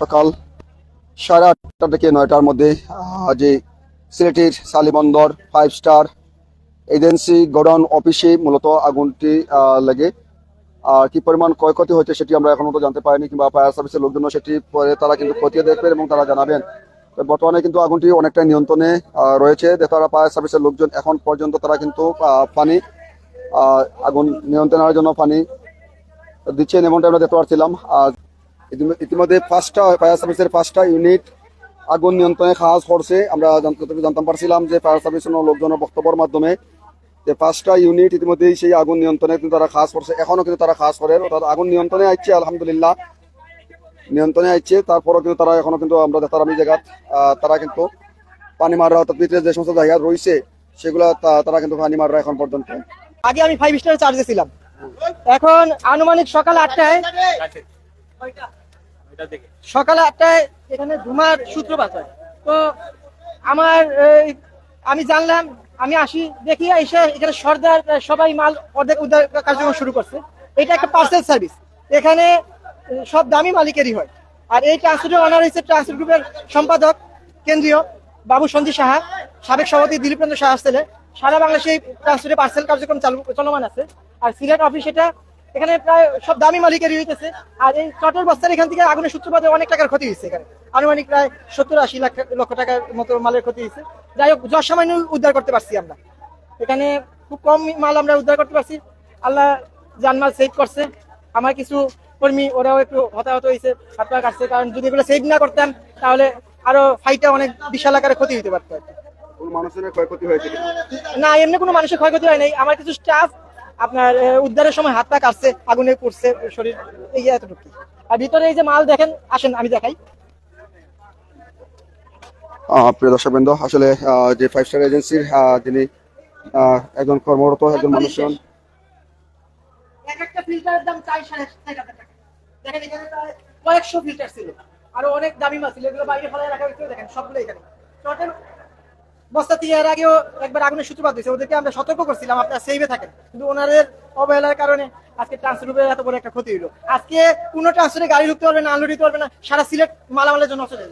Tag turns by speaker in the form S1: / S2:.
S1: সকাল সাড়ে আটটা থেকে নয়টার মধ্যে যে সিলেটের Salibandar five star agency godown অফিসে মূলত আগুনটি লেগে। আর কি পরিমাণ ক্ষয়ক্ষতি হয়েছে সেটি আমরা এখনও তো জানতে পারিনি, কিংবা ফায়ার সার্ভিসের লোকজন সেটি পরে তারা কিন্তু খতিয়ে দেখবেন এবং তারা জানাবেন। বর্তমানে কিন্তু আগুনটি অনেকটা নিয়ন্ত্রণে রয়েছে। তারা ফায়ার সার্ভিসের লোকজন এখন পর্যন্ত তারা কিন্তু পানি আগুন নিয়ন্ত্রণের জন্য পানি দিচ্ছেন এমনটা আমরা দেখতে পাচ্ছিলাম আর ইতিমধ্যে পাঁচটা ফায়ার সার্ভিসের পাঁচটা ইউনিট আগুন নিয়ন্ত্রণে কাজ করছে। আমরা জান- যতটুকু পারছিলাম যে ফায়ার সার্ভিসের লোকজনের বক্তব্যের মাধ্যমে যে পাঁচটা ইউনিট ইতিমধ্যেই সেই আগুন নিয়ন্ত্রণে কিন্তু তারা কাজ করছে। এখনও কিন্তু তারা কাজ করে। অর্থাৎ আগুন নিয়ন্ত্রণে আসছে আলহামদুলিল্লাহ। নিয়ন্ত্রণে আসছে তারপরও কিন্তু তারা এখনও কিন্তু আমরা দেখতাম আমি জায়গা তারা কিন্তু পানি মাররা, অর্থাৎ ভিতরে যে সমস্ত জায়গা রয়েছে, সেগুলো তারা কিন্তু পানি মাররা এখন পর্যন্ত।
S2: আগে আমি ফাইভ স্টার চার্জে ছিলাম এখন আনুমানিক সকাল আটটায় সকাল আটটায় এখানে ধুমার সূত্রপাত হয়। তো আমার আমি জানলাম, আমি আসি, দেখি এসে এখানে সর্দার সবাই মাল অর্ধেক উদ্ধার কার্যক্রম শুরু করছে। এটা একটা পার্সেল সার্ভিস এখানে সব দামি মালিকেরই হয়। আর এই ট্রান্সপোর্টের অনার হয়েছে ট্রান্সপোর্ট গ্রুপের সম্পাদক, কেন্দ্রীয়, বাবু সঞ্জী সাহা, সাবেক সভাপতি দিলীপেন্দ্র সাহা ছেলে। সারা বাংলাদেশে এই ট্রান্সপোর্টের পার্সেল কার্যক্রম চালু, চলমান আছে। আর সিলেট অফিস এটা এখানে প্রায় সব দামি মালিকেরই হইতেছে। আর এই চটের বস্তার এখান থেকে আগুনের সূত্রপাতে অনেক টাকার ক্ষতি হয়েছে এখানে। আনুমানিক প্রায় সত্তর আশি লাখ লক্ষ টাকার মতো মালের ক্ষতি হয়েছে যাই হোক যশ সামান্য উদ্ধার করতে পারছি আমরা। এখানে খুব কম মাল আমরা উদ্ধার করতে পারছি। আল্লাহ জানমাল সেভ করছে। আমার কিছু কর্মী ওরাও একটু হতাহত হয়েছে হাত পা কাটছে কারণ যদি এগুলো সেভ না করতাম তাহলে আরও ফাইটে অনেক বিশাল আকারে ক্ষতি হতে পারতো। না এমনি কোনো মানুষের ক্ষয়ক্ষতি হয় নাই। আমার কিছু স্টাফ আপনার উদ্ধারের সময় হাত পা কাটছে আগুনে পড়ছে শরীর এই এতটুকু। আর ভিতরে এই যে মাল দেখেন আসেন আমি দেখাই।
S1: প্রিয় দর্শকবৃন্দ আসলে যে ফাইভ স্টার এজেন্সির যিনি একজন কর্মরত একজন মানুষজন
S2: এক একটা ফিল্টারের দাম চার সাড়ে টাকা। দেখেন এখানে কয়েকশো ফিল্টার ছিল। আরও অনেক দামি মাছ ছিল এগুলো বাইরে ফেলায় রাখা হয়েছিল দেখেন সবগুলো এখানে। বস্তা দিয়ে এর আগেও একবার আগুনের সূত্রপাত হয়েছে। ওদেরকে আমরা সতর্ক করছিলাম, আপনারা সেইভে থাকেন। কিন্তু ওনাদের অবহেলার কারণে আজকে ট্রান্সফারের এত বড় একটা ক্ষতি হলো। আজকে কোনো ট্রান্সফারে গাড়ি ঢুকতে পারবে না আনলোড দিতে পারবে না, সারা সিলেট মালামালের জন্য অসুবিধা